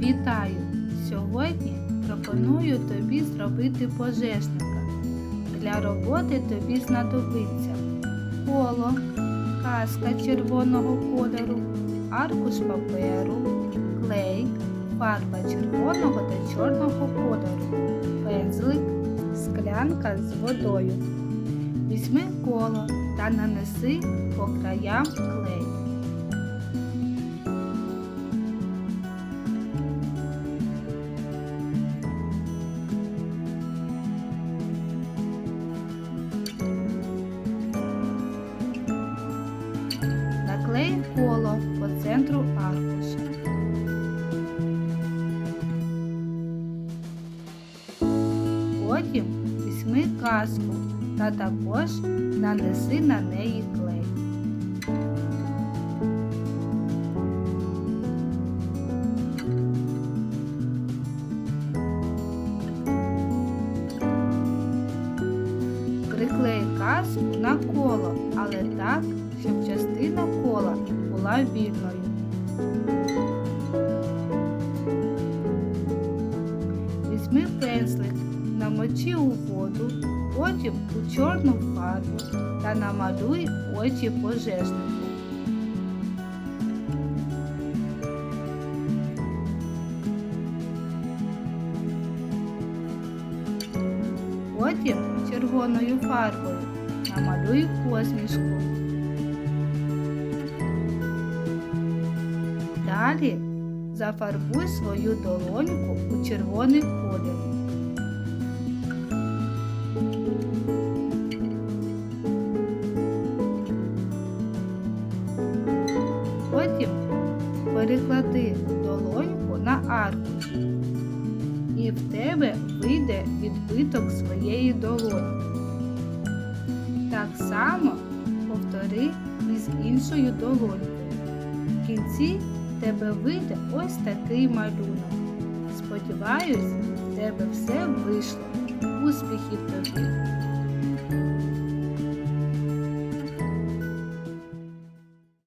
Вітаю! Сьогодні пропоную тобі зробити пожежника. Для роботи тобі знадобиться коло, каска червоного кольору, аркуш паперу, клей, фарба червоного та чорного кольору, пензлик, склянка з водою. Візьми коло та нанеси по краям клей. Наклей коло по центру аркуша. Потім візьми каску та також нанеси на неї клей. Приклей на коло, але так, щоб частина кола була вільною. Візьми пензлик, намочи у воду, потім у чорну фарбу та намалюй очі пожежнику. Потім червоною фарбою намалюй посмішку. Далі зафарбуй свою долоньку у червоний колір. Потім переклади долоньку на аркуш, і в тебе вийде відбиток своєї долоньки. Так само повтори із іншою долонькою. В кінці тебе вийде ось такий малюнок. Сподіваюсь, в тебе все вийшло. Успіхів тобі!